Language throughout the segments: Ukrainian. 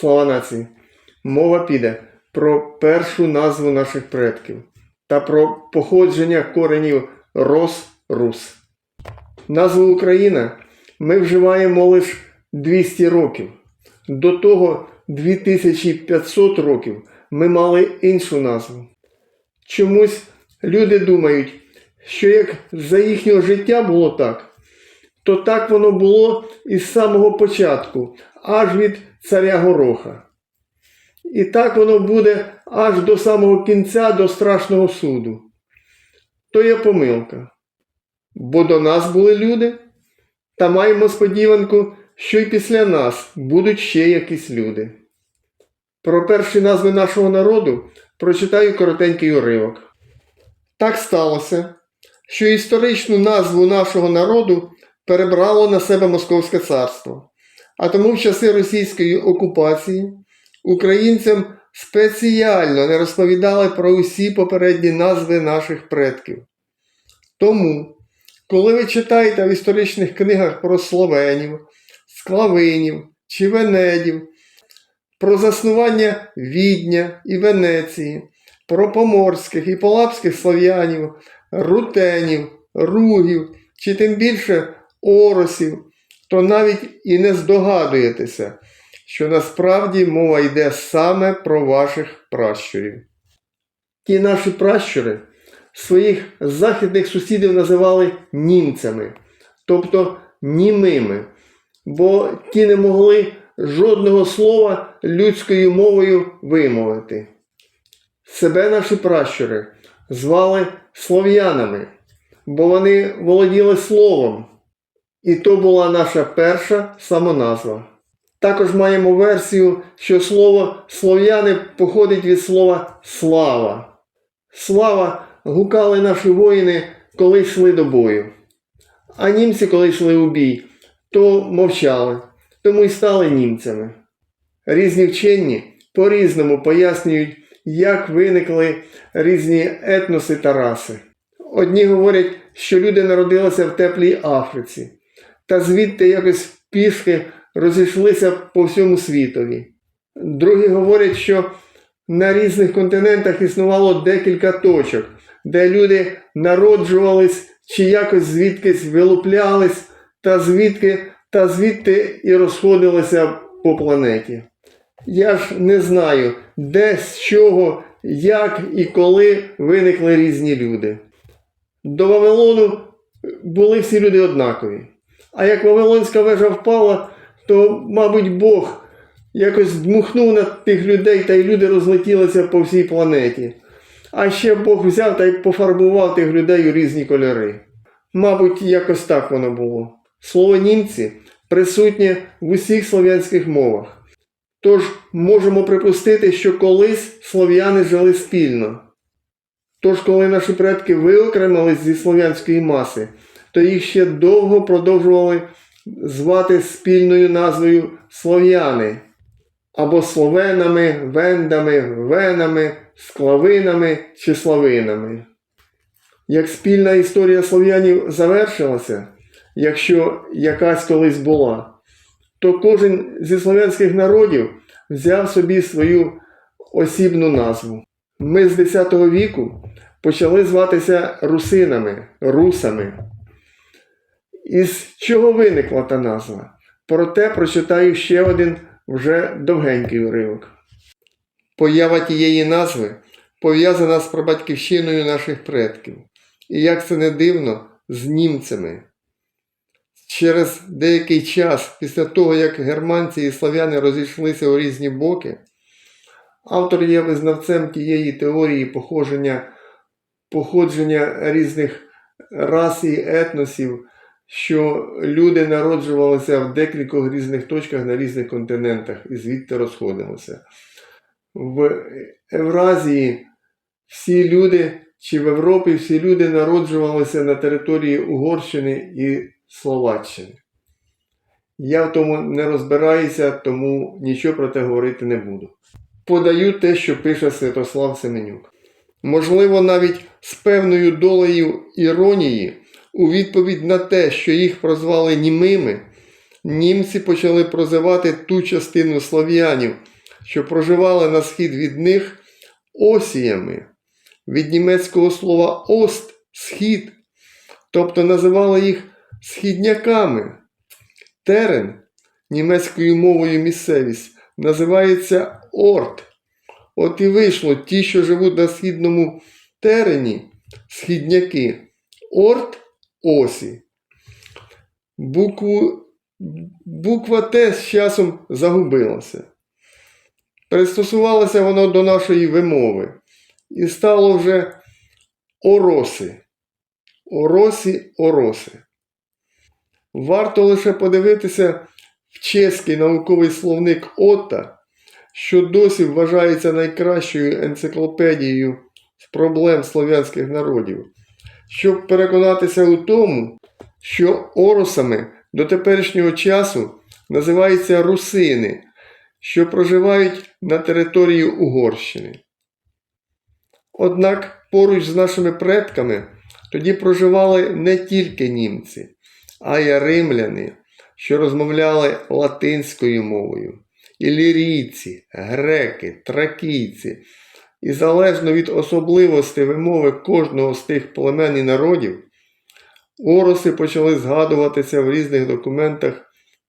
Слава нації! Мова піде про першу назву наших предків та про походження коренів Рос-Рус. Назву Україна ми вживаємо лише 200 років. До того 2500 років ми мали іншу назву. Чомусь люди думають, що як за їхнього життя було так, то так воно було із самого початку, аж від царя Гороха. І так воно буде аж до самого кінця, до страшного суду. То є помилка. Бо до нас були люди, та маємо сподіванку, що й після нас будуть ще якісь люди. Про перші назви нашого народу прочитаю коротенький уривок. Так сталося, що історичну назву нашого народу перебрало на себе Московське царство, а тому в часи російської окупації українцям спеціально не розповідали про усі попередні назви наших предків. Тому, коли ви читаєте в історичних книгах про словенів, склавинів чи венедів, про заснування Відня і Венеції, про поморських і полапських слов'янів, рутенів, ругів чи тим більше оросів, то навіть і не здогадуєтеся, що насправді мова йде саме про ваших пращурів. Ті наші пращури своїх західних сусідів називали німцями, тобто німими, бо ті не могли жодного слова людською мовою вимовити. Себе наші пращури звали слов'янами, бо вони володіли словом, і то була наша перша самоназва. Також маємо версію, що слово слов'яни походить від слова слава. Слава гукали наші воїни, коли йшли до бою. А німці, коли йшли у бій, то мовчали, тому й стали німцями. Різні вчені по-різному пояснюють, як виникли різні етноси та раси. Одні говорять, що люди народилися в теплій Африці, та звідти якось пішки розійшлися по всьому світові. Другі говорять, що на різних континентах існувало декілька точок, де люди народжувались чи якось звідкись вилуплялись, та звідки та звідти і розходилися по планеті. Я ж не знаю, де, з чого, як і коли виникли різні люди. До Вавилону були всі люди однакові. А як Вавилонська вежа впала, то, мабуть, Бог якось дмухнув на тих людей, та й люди розлетілися по всій планеті. А ще Бог взяв та й пофарбував тих людей у різні кольори. Мабуть, якось так воно було. Слово німці присутнє в усіх слов'янських мовах. Тож можемо припустити, що колись слов'яни жили спільно. Тож, коли наші предки виокремились зі слов'янської маси, то їх ще довго продовжували звати спільною назвою слов'яни або словенами, вендами, венами, склавинами чи славинами. Як спільна історія слов'янів завершилася, якщо якась колись була, то кожен зі слов'янських народів взяв собі свою осібну назву. Ми з 10 віку почали зватися русинами, русами. Із чого виникла та назва? Проте прочитаю ще один вже довгенький уривок. Поява тієї назви пов'язана з прабатьківщиною наших предків. І як це не дивно, з німцями. Через деякий час, після того, як германці і славяни розійшлися у різні боки, автор є визнавцем тієї теорії походження, походження різних рас і етносів, що люди народжувалися в декількох різних точках на різних континентах і звідти розходилися. В Евразії всі люди, чи в Європі всі люди народжувалися на території Угорщини і Словаччини. Я в тому не розбираюся, тому нічого про те говорити не буду. Подаю те, що пише Святослав Семенюк. Можливо, навіть з певною долею іронії, у відповідь на те, що їх прозвали німими, німці почали прозивати ту частину слов'янів, що проживали на схід від них осіями. Від німецького слова ост схід, тобто називали їх східняками. Терен німецькою мовою місцевість називається орт. От і вийшло ті, що живуть на східному терені, східняки, орт осі. Букву, буква Т з часом загубилася. Пристосувалося воно до нашої вимови і стало вже ороси. Оросі, ороси. Варто лише подивитися в чеський науковий словник Отта, що досі вважається найкращою енциклопедією з проблем слов'янських народів, щоб переконатися у тому, що оросами до теперішнього часу називаються русини, що проживають на території Угорщини. Однак поруч з нашими предками тоді проживали не тільки німці, а й римляни, що розмовляли латинською мовою, ілірійці, греки, тракійці. І залежно від особливостей вимови кожного з тих племен і народів, ороси почали згадуватися в різних документах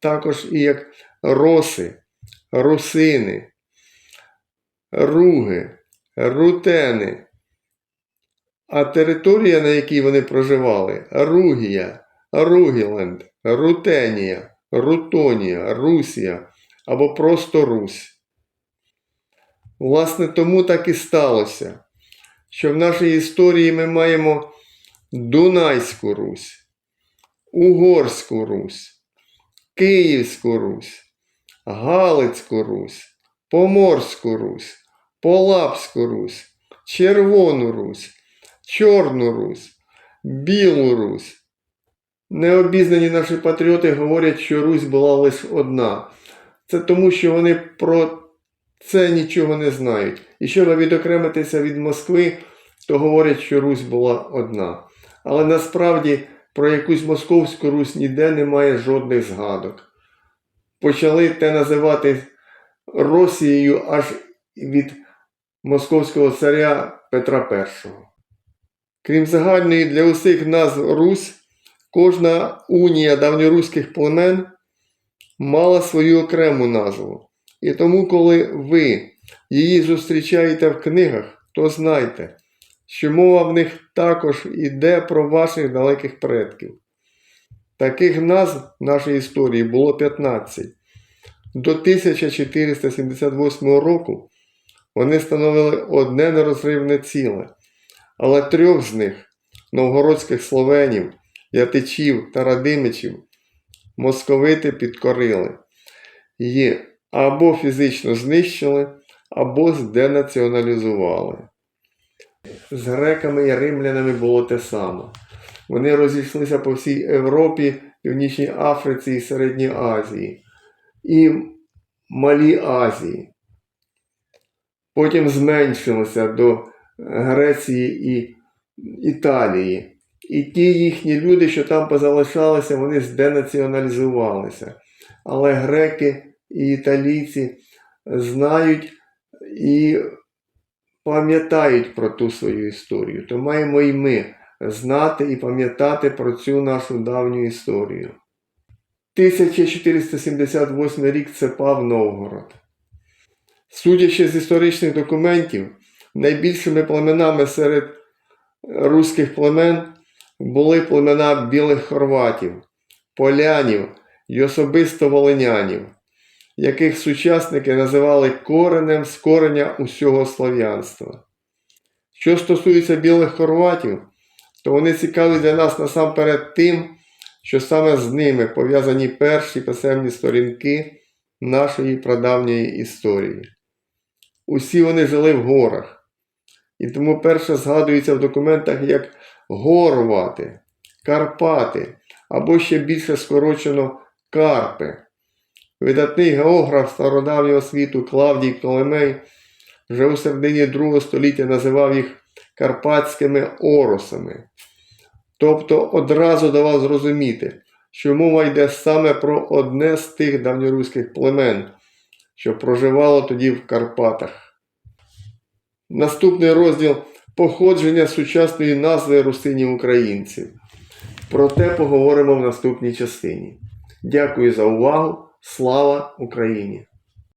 також і як роси, русини, руги, рутени. А територія, на якій вони проживали Ругія, Ругіленд, Рутенія, Рутонія, Русія або просто Русь. Власне, тому так і сталося, що в нашій історії ми маємо Дунайську Русь, Угорську Русь, Київську Русь, Галицьку Русь, Поморську Русь, Полапську Русь, Червону Русь, Чорну Русь, Білу Русь. Необізнані наші патріоти говорять, що Русь була лише одна. Це тому, що вони про це нічого не знають. І щоб відокремитися від Москви, то говорять, що Русь була одна. Але насправді про якусь московську Русь ніде немає жодних згадок. Почали те називати Росією аж від московського царя Петра І. Крім загальної для усіх назв Русь, кожна унія давньоруських племен мала свою окрему назву. І тому, коли ви її зустрічаєте в книгах, то знайте, що мова в них також йде про ваших далеких предків. Таких назв в нашій історії було 15. До 1478 року вони становили одне нерозривне ціле, але трьох з них новгородських словенів, ятичів та радимичів московити підкорили і або фізично знищили, або зденаціоналізували. З греками і римлянами було те саме. Вони розійшлися по всій Європі, Північній Африці і Середній Азії і Малій Азії. Потім зменшилися до Греції і Італії. І ті їхні люди, що там позалишалися, вони зденаціоналізувалися. Але греки і італійці знають і пам'ятають про ту свою історію. То маємо і ми знати і пам'ятати про цю нашу давню історію. 1478 рік це пав Новгород. Судячи з історичних документів, найбільшими племенами серед руських племен були племена білих хорватів, полянів і особисто волинянів, яких сучасники називали коренем з кореня усього слов'янства. Що стосується білих хорватів, то вони цікаві для нас насамперед тим, що саме з ними пов'язані перші писемні сторінки нашої прадавньої історії. Усі вони жили в горах, і тому перше згадується в документах як Горвати, Карпати або ще більше скорочено Карпи. Видатний географ стародавнього світу Клавдій Птолемей вже у середині другого століття називав їх карпатськими оросами. Тобто одразу давав зрозуміти, що мова йде саме про одне з тих давньоруських племен, що проживало тоді в Карпатах. Наступний розділ походження сучасної назви русинів українців. Про те поговоримо в наступній частині. Дякую за увагу. Слава Україні!